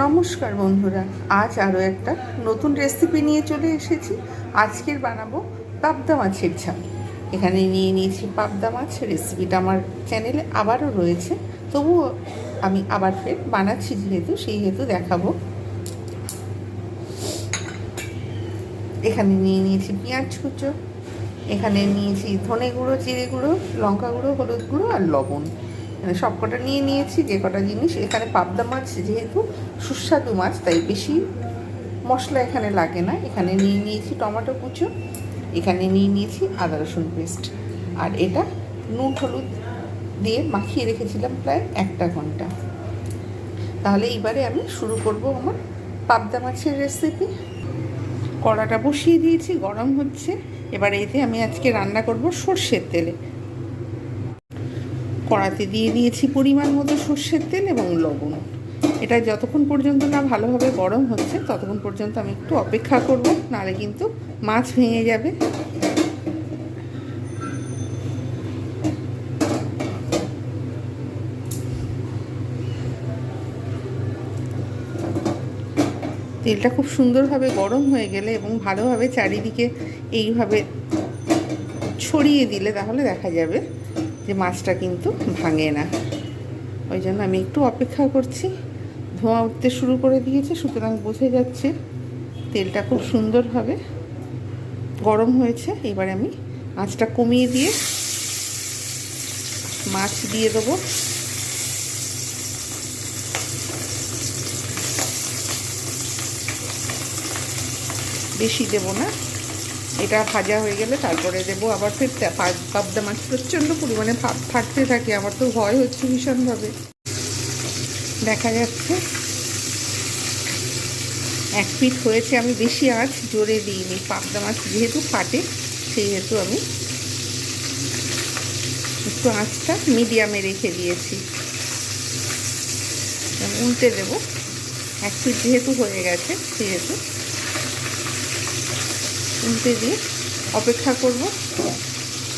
নমস্কার বন্ধুরা, আজ আরও একটা নতুন রেসিপি নিয়ে চলে এসেছি। আজকের বানাবো পাবদা মাছের ঝাল। এখানে নিয়ে নিয়েছি পাবদা মাছ রেসিপিটা আমার চ্যানেলে আবারও রয়েছে। তবুও আমি আবার ফের বানাচ্ছি যেহেতু, সেই হেতু দেখাবো। এখানে নিয়ে নিয়েছি পেঁয়াজ কুচো, এখানে নিয়েছি ধনে গুঁড়ো, জিরে গুঁড়ো, লঙ্কা গুঁড়ো, হলুদ গুঁড়ো আর লবণ। মানে সব কটা নিয়ে নিয়েছি, যে কটা জিনিস। এখানে পাবদা মাছ যেহেতু সুস্বাদু মাছ, তাই বেশি মশলা এখানে লাগে না। এখানে নিয়ে নিয়েছি টমেটো কুচো, এখানে নিয়ে নিয়েছি আদা রসুন পেস্ট। আর এটা নুন হলুদ দিয়ে মাখিয়ে রেখেছিলাম প্রায় একটা ঘণ্টা। তাহলে এইবারে আমি শুরু করব আমার পাবদা মাছের রেসিপি কড়াটা বসিয়ে দিয়েছি, গরম হচ্ছে। এবার এতে আমি আজকে রান্না করব সর্ষের তেলে। কড়াতে দিয়ে দিয়েছি পরিমাণ মতো সর্ষের তেল এবং লবণ। এটা যতক্ষণ পর্যন্ত না ভালোভাবে গরম হচ্ছে, ততক্ষণ পর্যন্ত আমি একটু অপেক্ষা করব, নাহলে কিন্তু মাছ ভেঙে যাবে। তেলটা খুব সুন্দরভাবে গরম হয়ে গেলে এবং ভালোভাবে চারিদিকে এইভাবে ছড়িয়ে দিলে তাহলে দেখা যাবে। যে মাছটা কিন্তু ভাঙে না। ওই জন্য আমি একটু অপেক্ষা করছি। ধোঁয়া উঠতে শুরু করে দিয়েছে, সুতরাং বোঝা যাচ্ছে তেলটা খুব সুন্দরভাবে গরম হয়েছে, এবারে আমি আঁচটা কমিয়ে দিয়ে মাছ দিয়ে দেবো। বেশি দেবো না। এটা ভাজা হয়ে গেলে তারপরে দেবো আবার ফের পাবদা মাছ। প্রচণ্ড পরিমাণে ফাটতে থাকে, আমার তো ভয় হচ্ছে ভীষণভাবে। দেখা যাচ্ছে। এক পিঠ হয়েছে আমি বেশি আঁচ জোরে দিইনি। পাবদা মাছ যেহেতু ফাটে সেই হেতু আমি একটু আঁচটা মিডিয়ামে রেখে দিয়েছি। উল্টে দেবো। এক পিঠ যেহেতু হয়ে গেছে, সেহেতু উল্টে দিয়ে অপেক্ষা করব।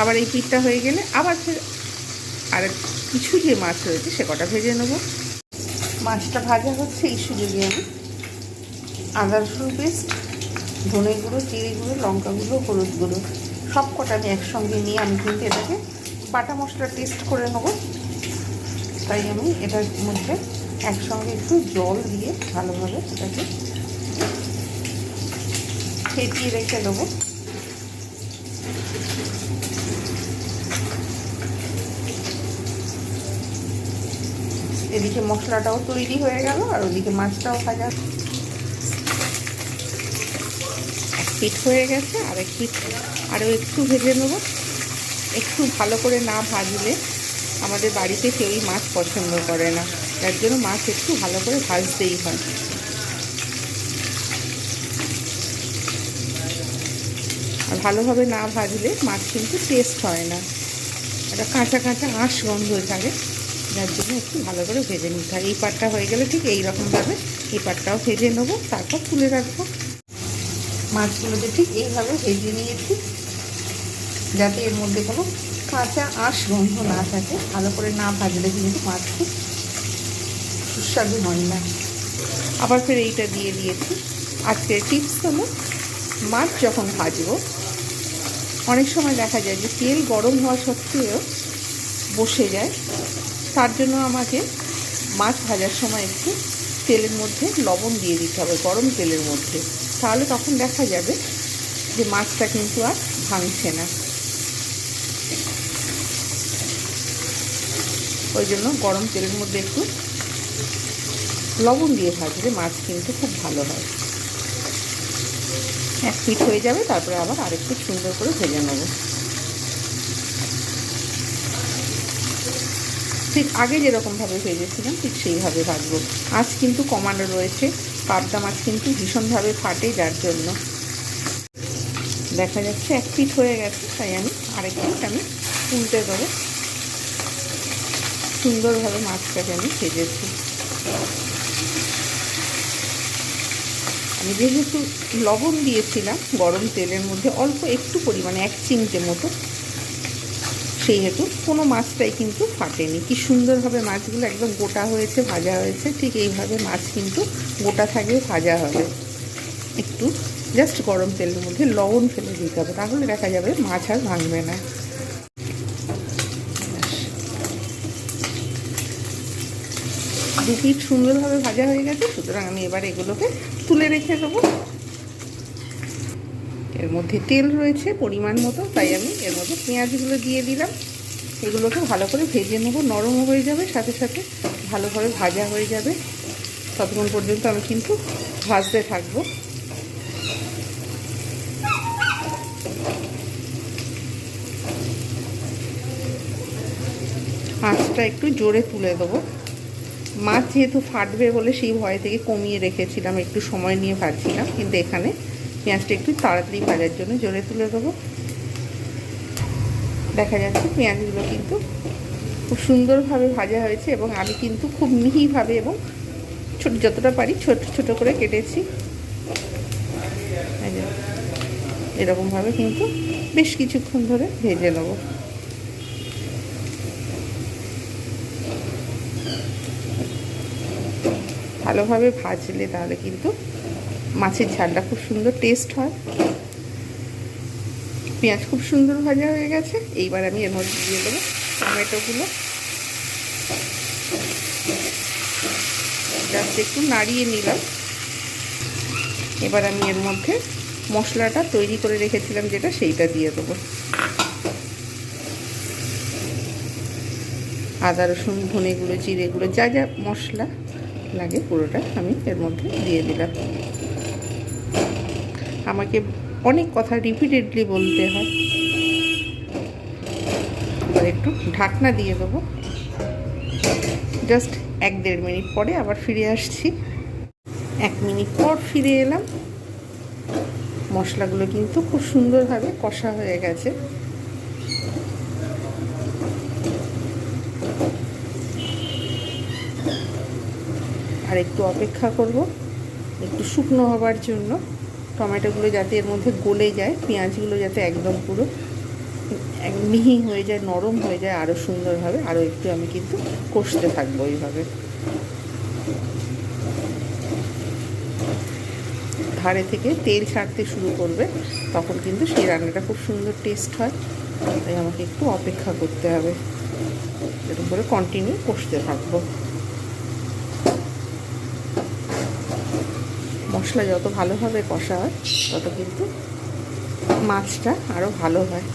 আবার এই পিঠটা হয়ে গেলে আবার আর কিছু যে মাছ রয়েছে সে কটা ভেজে নেব। মাছটা ভাজা হচ্ছে, এই সুযোগে আমি আদা রসুন পেস্ট, ধনে গুঁড়ো, জিরে গুঁড়ো, লঙ্কা গুঁড়ো, হলুদ গুঁড়ো সব কটা আমি একসঙ্গে নিয়ে আমি কিন্তু এটাকে বাটা মশলা টেস্ট করে নেব। তাই আমি এটার মধ্যে একসঙ্গে একটু জল দিয়ে ভালোভাবে এটাকে ফেটিয়ে রেখে দেবো। এদিকে মশলাটাও তৈরি হয়ে গেল, আর ওদিকে মাছটাও ভাজা। এক পিঠ হয়ে গেছে, আর এক পিঠ আরও একটু ভেজে নেব। একটু ভালো করে না ভাজলে আমাদের বাড়িতে কেউই মাছ পছন্দ করে না। যার জন্য মাছ একটু ভালো করে ভাজতেই হয়। ভালোভাবে না ভাজলে মাছ কিন্তু টেস্ট হয় না। একটা কাঁচা কাঁচা আঁশ গন্ধ থাকে যার জন্য একটু ভালো করে ভেজে নিতে হয়। এই পাটটা হয়ে গেলে ঠিক এই রকমভাবে এই পাটটাও ভেজে নেব, তারপর তুলে রাখব। মাছগুলোকে ঠিক এইভাবে ভেজে নিয়েছি, যাতে এর মধ্যে কোনো কাঁচা আঁশ গন্ধ না থাকে। ভালো করে না ভাজলে কিন্তু মাছ খুব সুস্বাদু হয় না। আবার ফের এইটা দিয়ে দিয়েছি। আজকের টিপস হলো, মাছ যখন ভাজবো অনেক সময় দেখা যায় যে তেল গরম হওয়া সত্ত্বেও বসে যায়। তার জন্য আমাকে মাছ ভাজার সময় একটু তেলের মধ্যে লবণ দিয়ে দিতে হবে, গরম তেলের মধ্যে। তাহলে তখন দেখা যাবে যে মাছটা কিন্তু আর ভাঙছে না। ওই জন্য গরম তেলের মধ্যে একটু লবণ দিয়ে ভাজলে মাছ কিন্তু খুব ভালো হয়। এক পিঠ হয়ে যাবে, তারপরে আবার আরেকটু সুন্দর করে ভেজে নেব। ঠিক আগে যেরকমভাবে ভেজেছিলাম, ঠিক সেইভাবে ভাজবো। আজ কিন্তু কমানো রয়েছে, পাবদা মাছ কিন্তু ভীষণভাবে ফাটে যার জন্য। দেখা যাচ্ছে এক পিঠ হয়ে গেছে, তাই আমি আরেক পিঠ আমি উল্টে দেবো। সুন্দরভাবে মাছটাকে আমি ভেজেছি। আমি যেহেতু লবণ দিয়েছিলাম গরম তেলের মধ্যে অল্প একটু পরিমাণে, এক চিমটে মতো সেই হেতু কোনো মাছটাই কিন্তু ফাটেনি। কি সুন্দরভাবে মাছগুলো একদম গোটা হয়েছে, ভাজা হয়েছে, ঠিক এইভাবে মাছ কিন্তু গোটা থাকবে, ভাজা হবে। একটু জাস্ট গরম তেলের মধ্যে লবণ ফেলে দিতে হবে, তাহলে দেখা যাবে মাছ আর ভাঙবে না। দু সুন্দরভাবে ভাজা হয়ে গেছে, সুতরাং আমি এবার এগুলোকে তুলে রেখে দেবো। এর মধ্যে তেল রয়েছে পরিমাণ মতো, তাই আমি এর মধ্যে পেঁয়াজগুলো দিয়ে দিলাম। এগুলোকে ভালো করে ভেজে নেব, নরমও হয়ে যাবে, সাথে সাথে ভালোভাবে ভাজা হয়ে যাবে। ততক্ষণ পর্যন্ত আমি কিন্তু ভাজতে থাকব। আঁচটা একটু জোরে তুলে দেবো। মাছ যেহেতু ফাটবে বলে সেই ভয় থেকে কমিয়ে রেখেছিলাম, একটু সময় নিয়ে ভাজছিলাম কিন্তু এখানে পেঁয়াজটা একটু তাড়াতাড়ি ভাজার জন্য জোরে তুলে দেবো। দেখা যাচ্ছে পেঁয়াজগুলো কিন্তু খুব সুন্দরভাবে ভাজা হয়েছে এবং আমি কিন্তু খুব মিহিভাবে এবং ছোট যতটা পারি ছোট ছোট করে কেটেছি। এরকমভাবে কিন্তু বেশ কিছুক্ষণ ধরে ভেজে নেব। ভালোভাবে ভাজলে তাহলে কিন্তু মাছের ঝালটা খুব সুন্দর টেস্ট হয়। পেঁয়াজ খুব সুন্দর ভাজা হয়ে গেছে। এইবার আমি এর মধ্যে দিয়ে দেবো টমেটোগুলো। একটু নাড়িয়ে নিলাম। এবার আমি এর মধ্যে মশলাটা তৈরি করে রেখেছিলাম যেটা সেইটা দিয়ে দেবো। আদা রসুন, ধনে গুঁড়ো, জিরে গুঁড়ো, যা যা মশলা লাগে পুরোটা আমি এর মধ্যে দিয়ে দিলাম। আমাকে অনেক কথা রিপিটেডলি বলতে হয়। এবার একটু ঢাকনা দিয়ে দেবো। জাস্ট এক দেড় মিনিট পরে আবার ফিরে আসছি। এক মিনিট পর ফিরে এলাম। মশলাগুলো কিন্তু খুব সুন্দরভাবে কষা হয়ে গেছে। আর একটু অপেক্ষা করব। একটু শুকনো হবার জন্য। টমেটোগুলো যাতে এর মধ্যে গলে যায়, পেঁয়াজগুলো যাতে একদম পুরো মিহি হয়ে যায়, নরম হয়ে যায় আরও সুন্দরভাবে আরও একটু আমি কিন্তু কষতে থাকব এইভাবে। ধারে থেকে তেল ছাড়তে শুরু করবে, তখন কিন্তু সেই রান্নাটা খুব সুন্দর টেস্ট হয়। তাই আমাকে একটু অপেক্ষা করতে হবে। এরকম করে কন্টিনিউ কষতে থাকব। মশলা যত ভালোভাবে কষা হয় তত কিন্তু মাছটা আরও ভালো হয়।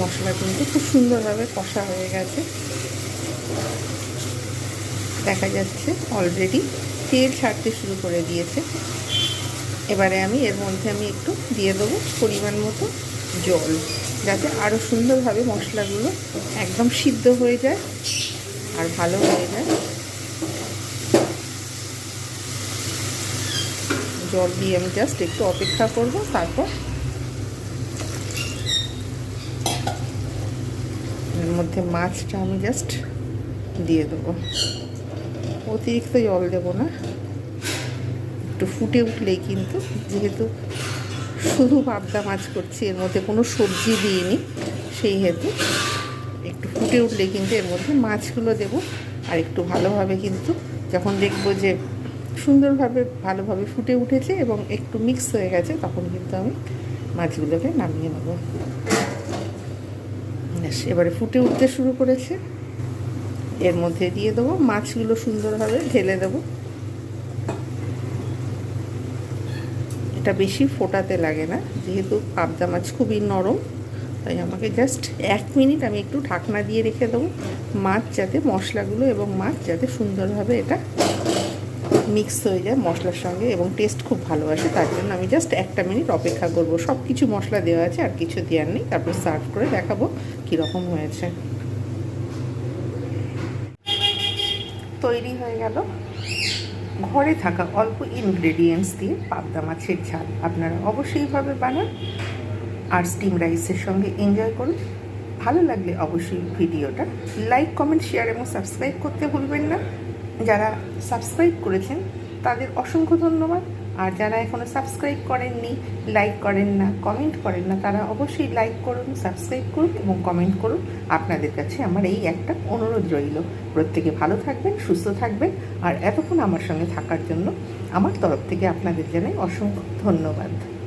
মশলা কিন্তু খুব সুন্দরভাবে কষা হয়ে গেছে। দেখা যাচ্ছে অলরেডি তেল ছাড়তে শুরু করে দিয়েছে। এবারে আমি এর মধ্যে আমি একটু দিয়ে দেবো পরিমাণ মতো জল, যাতে আরও সুন্দরভাবে মশলাগুলো একদম সিদ্ধ হয়ে যায় আর ভালো হয়ে যায়। জল দিয়ে আমি জাস্ট একটু অপেক্ষা করব, তারপর এর মধ্যে মাছটা আমি জাস্ট দিয়ে দেবো। অতিরিক্ত জল দেব না। একটু ফুটে উঠলেই কিন্তু, যেহেতু শুধু পাবদা মাছ করছি, এর মধ্যে কোনো সবজি দিইনি, সেই হেতু একটু ফুটে উঠলে কিন্তু এর মধ্যে মাছগুলো দেব। আর একটু ভালোভাবে কিন্তু যখন দেখব যে সুন্দরভাবে, ভালোভাবে ফুটে উঠেছে এবং একটু মিক্স হয়ে গেছে, তখন কিন্তু আমি মাছগুলোকে নামিয়ে নেব। এবারে ফুটে উঠতে শুরু করেছে। এর মধ্যে দিয়ে দেবো, মাছগুলো সুন্দরভাবে ঢেলে দেবো। এটা বেশি ফোটাতে লাগে না, যেহেতু পাবদা মাছ খুবই নরম, তাই আমাকে জাস্ট এক মিনিট আমি একটু ঢাকনা দিয়ে রেখে দেবো। মাছ যাতে মশলাগুলো এবং মাছ যাতে সুন্দরভাবে এটা মিক্স হয়ে যায় মশলার সঙ্গে এবং টেস্ট খুব ভালো আসে, তার জন্য আমি জাস্ট একটা মিনিট অপেক্ষা করব। সব কিছু মশলা দেওয়া আছে, আর কিছু দেওয়ার নেই। তারপর সার্ভ করে দেখাবো কীরকম হয়েছে। তৈরি হয়ে গেল। ঘরে থাকা অল্প ইনগ্রেডিয়েন্টস দিয়ে পাবদা মাছের ঝাল। আপনারা অবশ্যইভাবে বানান আর স্টিম রাইসের সঙ্গে এনজয় করুন। ভালো লাগলে অবশ্যই ভিডিওটা লাইক কমেন্ট শেয়ার এবং সাবস্ক্রাইব করতে ভুলবেন না। যারা সাবস্ক্রাইব করেছেন, তাদের অসংখ্য ধন্যবাদ। আর যারা এখনও সাবস্ক্রাইব করেননি লাইক করেন না কমেন্ট করেন না, তারা অবশ্যই লাইক করুন সাবস্ক্রাইব করুন এবং কমেন্ট করুন। আপনাদের কাছে আমার এই একটা অনুরোধ রইল। প্রত্যেকে ভালো থাকবেন, সুস্থ থাকবেন। আর এতক্ষণ আমার সঙ্গে থাকার জন্য আমার তরফ থেকে আপনাদের জানাই অসংখ্য ধন্যবাদ।